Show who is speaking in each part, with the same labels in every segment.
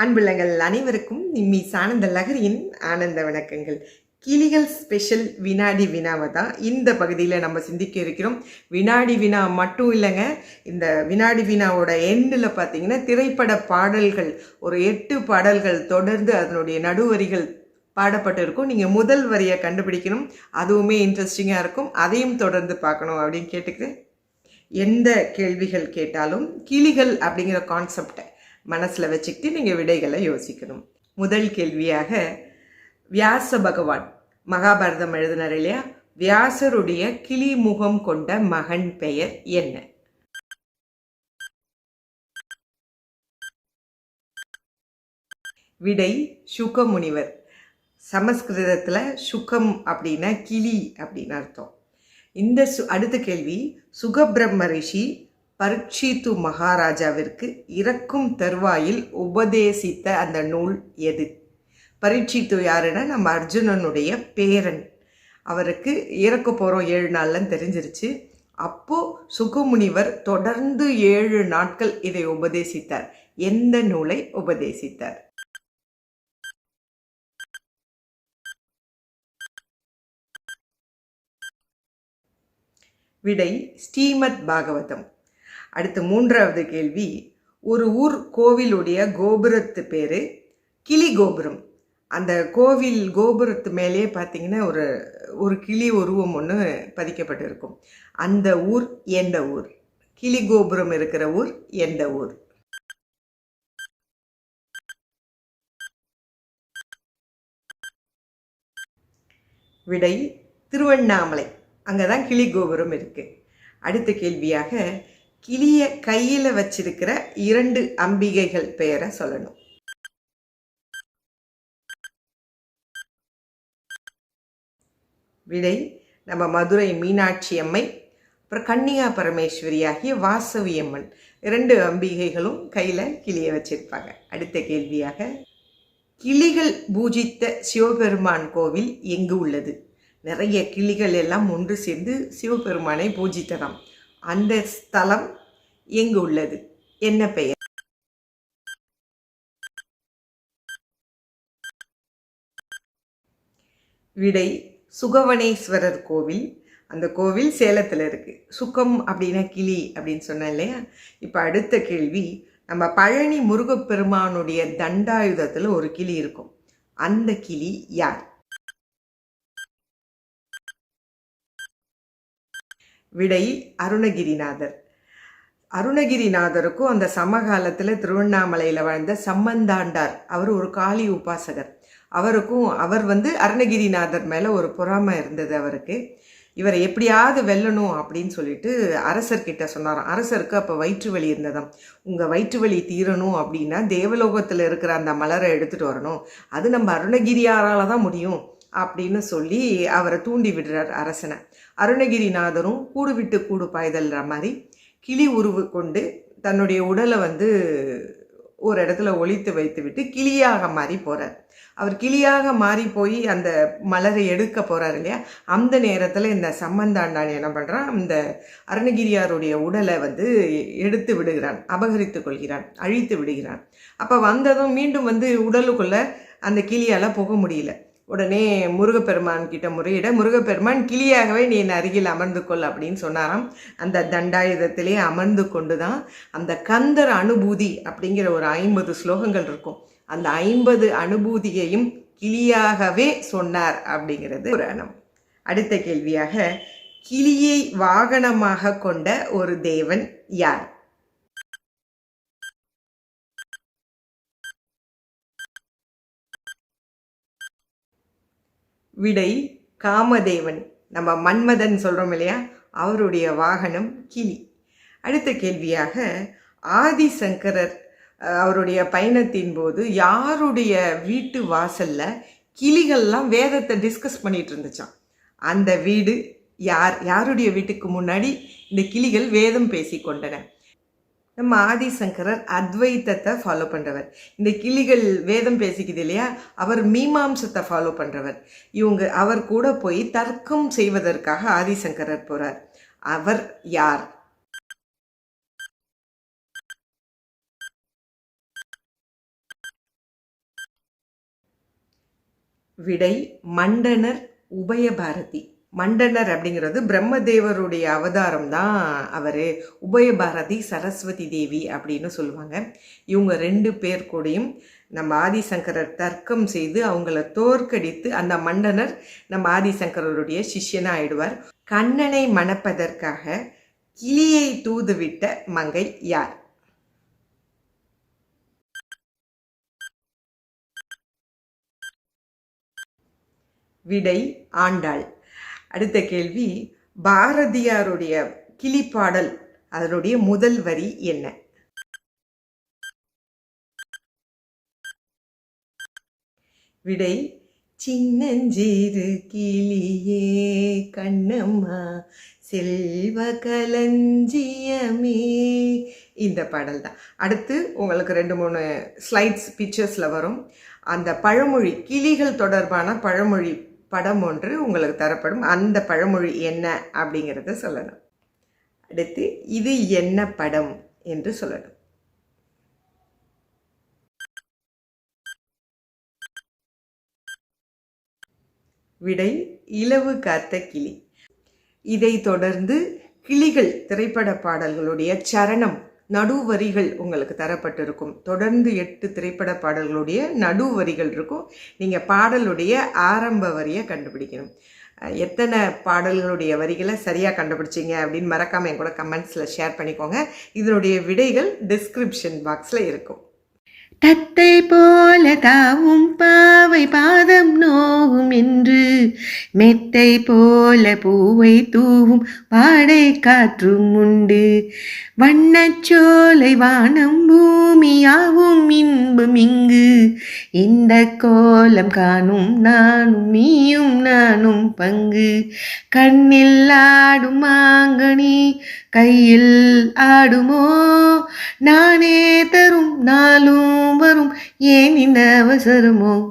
Speaker 1: அன்புள்ளங்கள் அனைவருக்கும் நிம்மி சானந்த லகரியின் ஆனந்த வணக்கங்கள். கிளிகள் ஸ்பெஷல் வினாடி வினாவை தான் இந்த பகுதியில் நம்ம சிந்திக்க இருக்கிறோம். வினாடி வினா மட்டும் இல்லைங்க இந்த வினாடி வினாவோட எண்டில் பார்த்தீங்கன்னா திரைப்பட பாடல்கள் ஒரு எட்டு பாடல்கள் தொடர்ந்து அதனுடைய நடுவரிகள் பாடப்பட்டு இருக்கும். நீங்கள் முதல் வரியை கண்டுபிடிக்கணும். அதுவுமே இன்ட்ரெஸ்டிங்காக இருக்கும். அதையும் தொடர்ந்து பார்க்கணும் அப்படின்னு கேட்டுக்கிறேன். எந்த கேள்விகள் கேட்டாலும் கிளிகள் அப்படிங்கிற கான்செப்டை மனசில் வச்சுக்கிட்டு நீங்கள் விடைகளை யோசிக்கணும். முதல் கேள்வியாக வியாச பகவான் மகாபாரதம் எழுதினார் இல்லையா? வியாசருடைய கிளி முகம் கொண்ட மகன் பெயர் என்ன? விடை சுகமுனிவர். சமஸ்கிருதத்தில் சுகம் அப்படின்னா கிளி அப்படின்னு அர்த்தம். இந்த சு அடுத்த கேள்வி சுகபிரம்ம ரிஷி பரீட்சித்து மகாராஜாவிற்கு இறக்கும் தருவாயில் உபதேசித்த அந்த நூல் எது? பரீட்சித்து யாருன்னா நம்ம அர்ஜுனனுடைய பேரன். அவருக்கு இறக்க போகிறோம் ஏழு நாள்லன்னு தெரிஞ்சிருச்சு. அப்போது சுகமுனிவர் தொடர்ந்து ஏழு நாட்கள் இதை உபதேசித்தார். எந்த நூலை உபதேசித்தார்? விடை ஸ்ரீமத் பாகவதம். அடுத்து மூன்றாவது கேள்வி. ஒரு ஊர் கோவிலுடைய கோபுரத்து பேர் கிளி கோபுரம். அந்த கோவில் கோபுரத்து மேலேயே பார்த்தீங்கன்னா ஒரு ஒரு கிளி உருவம் ஒன்று பதிக்கப்பட்டிருக்கும். அந்த ஊர் எந்த ஊர்? கிளி கோபுரம் இருக்கிற ஊர் எந்த ஊர்? விடை திருவண்ணாமலை. அங்கே தான் கிளி கோபுரம் இருக்குது அடுத்த கேள்வியாக கிளியை கையில் வச்சிருக்கிற இரண்டு அம்பிகைகள் பெயரை சொல்லணும். விடை நம்ம மதுரை மீனாட்சி அம்மை அப்புறம் கன்னிகா பரமேஸ்வரி ஆகிய வாசவி அம்மன். இரண்டு அம்பிகைகளும் கையில் கிளியை வச்சிருப்பாங்க. அடுத்த கேள்வியாக கிளிகள் பூஜித்த சிவபெருமான் கோவில் எங்கு உள்ளது? நிறைய கிளிகள் எல்லாம் ஒன்று சேர்ந்து சிவபெருமானை பூஜித்ததாம். அந்த ஸ்தலம் எங்கு உள்ளது? என்ன பெயர்? விடை சுகவனேஸ்வரர் கோவில். அந்த கோவில் சேலத்தில் இருக்குது சுகம் அப்படின்னா கிளி அப்படின்னு சொன்னேன் இல்லையா? இப்போ அடுத்த கேள்வி நம்ம பழனி முருகப்பெருமானுடைய தண்டாயுதத்தில் ஒரு கிளி இருக்கும். அந்த கிளி யார்? விடை அருணகிரிநாதர். அருணகிரிநாதருக்கும் அந்த சமகாலத்தில் திருவண்ணாமலையில் வாழ்ந்த சம்பந்தாண்டார். அவர் ஒரு காளி உபாசகர். அவருக்கும் அவர் வந்து அருணகிரிநாதர் மேலே ஒரு பொறாமை இருந்தது அவருக்கு. இவரை எப்படியாவது வெல்லணும் அப்படின்னு சொல்லிட்டு அரசர்கிட்ட சொன்னாராம் அரசருக்கு அப்போ வயிற்று வலி இருந்ததாம். உங்கள் வயிற்று வலி தீரணும் அப்படின்னா தேவலோகத்தில் இருக்கிற அந்த மலரை எடுத்துகிட்டு வரணும். அது நம்ம அருணகிரியாரால் தான் முடியும் அப்படின்னு சொல்லி அவரை தூண்டி விடுறார் அரசனை. அருணகிரிநாதரும் கூடு விட்டு கூடு பாய்தல்ற மாதிரி கிளி உருவு கொண்டு தன்னுடைய உடலை வந்து ஒரு இடத்துல ஒழித்து வைத்து விட்டு கிளியாக மாறி போகிறார் அவர் கிளியாக மாறி போய் அந்த மலரை எடுக்க போகிறார் இல்லையா? அந்த நேரத்தில் இந்த சம்பந்தாண்டான் என்ன பண்ணுறான் இந்த அருணகிரியாருடைய உடலை வந்து எடுத்து விடுகிறான் அபகரித்து கொள்கிறான் அழித்து விடுகிறான். அப்போ வந்ததும் மீண்டும் வந்து உடலுக்குள்ளே அந்த கிளியால் போக முடியல. உடனே முருகப்பெருமான் கிட்ட முறையிட முருகப்பெருமான் கிளியாகவே நீ என் அருகில் அமர்ந்து கொள் அப்படின்னு சொன்னாராம். அந்த தண்டாயுதத்திலே அமர்ந்து கொண்டு தான் அந்த கந்தர் அனுபூதி அப்படிங்கிற ஒரு ஐம்பது ஸ்லோகங்கள் இருக்கும். அந்த ஐம்பது அனுபூதியையும் கிளியாகவே சொன்னார் அப்படிங்கிறது புராணம். அடுத்த கேள்வியாக கிளியை வாகனமாக கொண்ட ஒரு தேவன் யார்? விடை காமதேவன். நம்ம மன்மதன் சொல்கிறோம் இல்லையா? அவருடைய வாகனம் கிளி. அடுத்த கேள்வியாக ஆதிசங்கரர் அவருடைய பயணத்தின் போது யாருடைய வீட்டு வாசலில் கிளிகள்லாம் வேதத்தை டிஸ்கஸ் பண்ணிட்டு இருந்துச்சான் அந்த வீடு யார் யாருடைய வீட்டுக்கு முன்னாடி இந்த கிளிகள் வேதம் பேசி கொண்டன? நம்ம ஆதிசங்கரர் அத்வைத்தத்தை ஃபாலோ பண்ணுறவர் இந்த கிளிகள் வேதம் பேசிக்குது இல்லையா? அவர் மீமாம்சத்தை ஃபாலோ பண்ணுறவர் இவங்க அவர் கூட போய் தர்க்கம் செய்வதற்காக ஆதிசங்கரர் போகிறார் அவர் யார்? விடை மண்டனர் உபயபாரதி. மண்டனர் அப்படிங்கிறது பிரம்மதேவருடைய அவதாரம் தான் அவர். உபயபாரதி சரஸ்வதி தேவி அப்படின்னு சொல்லுவாங்க. இவங்க ரெண்டு பேர் கூடயும் நம்ம ஆதிசங்கரர் தர்க்கம் செய்து அவங்கள தோற்கடித்து அந்த மண்டனர் நம்ம ஆதிசங்கரருடைய சிஷ்யனாக ஆயிடுவார் கண்ணனை மணப்பதற்காக கிளியை தூதுவிட்ட மங்கை யார்? விடை ஆண்டாள். அடுத்த கேள்வி பாரதியாருடைய கிளிப்பாடல் அதனுடைய முதல் வரி என்ன? விடை சின்னஞ்சீரு கிளியே கண்ணம்மா செல்வ கலஞ்சியமே இந்த பாடல் தான் அடுத்து உங்களுக்கு ரெண்டு மூணு ஸ்லைட்ஸ் பிக்சர்ஸில் வரும். அந்த பழமொழி கிளிகள் தொடர்பான பழமொழி படம் ஒன்று உங்களுக்கு தரப்படும். அந்த பழமொழி என்ன அப்படிங்கிறத சொல்லணும். அடுத்து இது என்ன படம் என்று சொல்லணும். விடை இலவு காத்த கிளி. இதை தொடர்ந்து கிளிகள் திரைப்பட பாடல்களுடைய சரணம் நடுவரிகள் உங்களுக்கு தரப்பட்டிருக்கும். தொடர்ந்து எட்டு திரைப்பட பாடல்களுடைய நடுவரிகள் இருக்கும். நீங்கள் பாடலுடைய ஆரம்ப வரியை கண்டுபிடிக்கணும். எத்தனை பாடல்களுடைய வரிகளை சரியாக கண்டுபிடிச்சிங்க அப்படின்னு மறக்காமல் என் கூட கமெண்ட்ஸில் ஷேர் பண்ணிக்கோங்க. இதனுடைய விடைகள் டிஸ்கிரிப்ஷன் பாக்ஸில் இருக்கும்.
Speaker 2: தத்தை போல தாவும் பாவை பாதம் நோவும் மெத்தை போல பூவை தூவும் பாடை காற்றும் உண்டு. வண்ணச்சோலை வானம் பூமியாவும் இன்பம் இங்கு. இந்த கோலம் காணும் நானும் நீயும் நானும் பங்கு. கண்ணில் ஆடும் மாங்கனி கையில் ஆடுமோ? நானே தரும் நாளும் வரும் ஏன் இந்த அவசரமோ?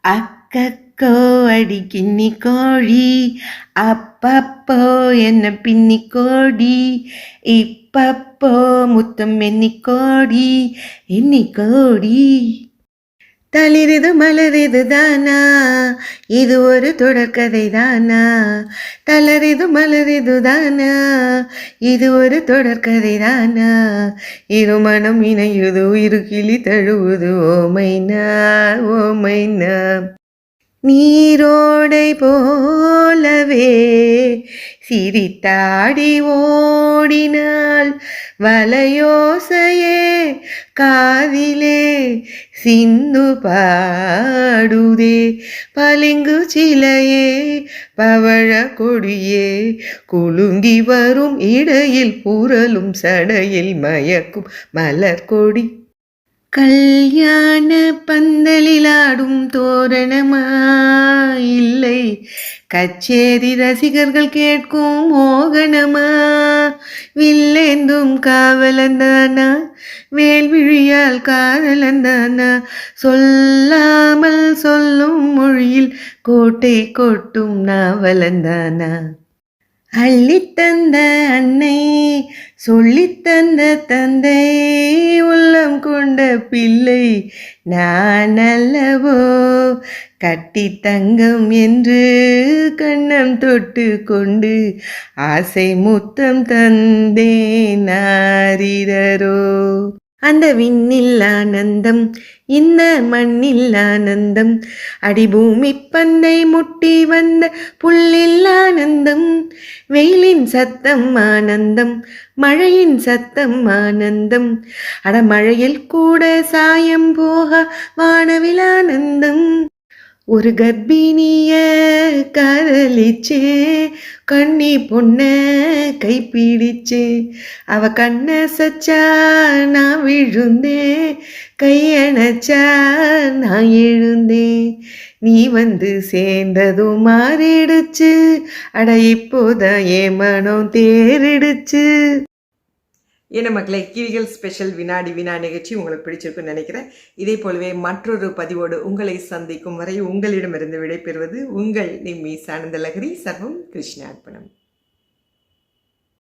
Speaker 2: அக்க அடி கிண்ணி கோழி. அப்பப்போ என்ன பின்னி கோடி இப்பப்போ முத்தம் எண்ணி கோடி எண்ணி கோடி தளிரிது மலரிது தானா இது ஒரு தொடர்கதை தானா. தளரிது மலரிது தானா இது ஒரு தொடர்கதை தானா. இருமணம் இணையுது இரு கிளி தழுவுது ஓமைனா ஓமைனா நீரோடை போலவே சிரித்தாடி ஓடினாள் வலையோசையே. காதிலே சிந்து பாடுதே. பளிங்கு சிலையே பவழ கொடியே. குலுங்கி வரும் இடையில் புரலும் சடையில் மயக்கும் மலர் கொடி கல்யாண பந்தலிலாடும் தோரணமா இல்லை கச்சேரி ரசிகர்கள் கேட்கும் மோகனமா? வில்லேந்தும் காவலந்தானா? வேல்விழியால் காதலந்தானா? சொல்லாமல் சொல்லும் மொழியில் கோட்டை கொட்டும் நாவலந்தானா? அள்ளித்தந்த அன்னை சொல்லித்தந்த தந்தை உள்ளம் கொண்ட பிள்ளை நான் அல்லவோ? கட்டி தங்கம் என்று கண்ணம் தொட்டு கொண்டு ஆசை முத்தம் தந்தே நாரிரரோ அந்த விண்ணில் ஆனந்தம் இந்த மண்ணில் ஆனந்தம். அடிபூமி பண்ணை முட்டி வந்த புல்லில் ஆனந்தம். வெயிலின் சத்தம் ஆனந்தம் மழையின் சத்தம் ஆனந்தம். அட மழையில் கூட சாயம் போக வானவில் ஆனந்தம். ஒரு கர்ப்பிணிய காதலிச்சே கண்ணி பொண்ண கைப்பிடிச்சே. அவ கண்ண சச்சா நான் விழுந்தேன் கையணைச்சா நான் எழுந்தேன் நீ வந்து சேர்ந்ததும் மாறிடுச்சு. அட இப்போதான் ஏ மனம் தேறிடுச்சு.
Speaker 1: என்ன மக்களை கிரிகள் ஸ்பெஷல் வினாடி வினா நிகழ்ச்சி உங்களுக்கு பிடிச்சிருக்குன்னு நினைக்கிறேன். இதே போலவே மற்றொரு பதிவோடு உங்களை சந்திக்கும் வரை உங்களிடமிருந்து விடைபெறுவது உங்கள் நிம்மி சானந்த லகரி சர்வம் கிருஷ்ணார்ப்பணம்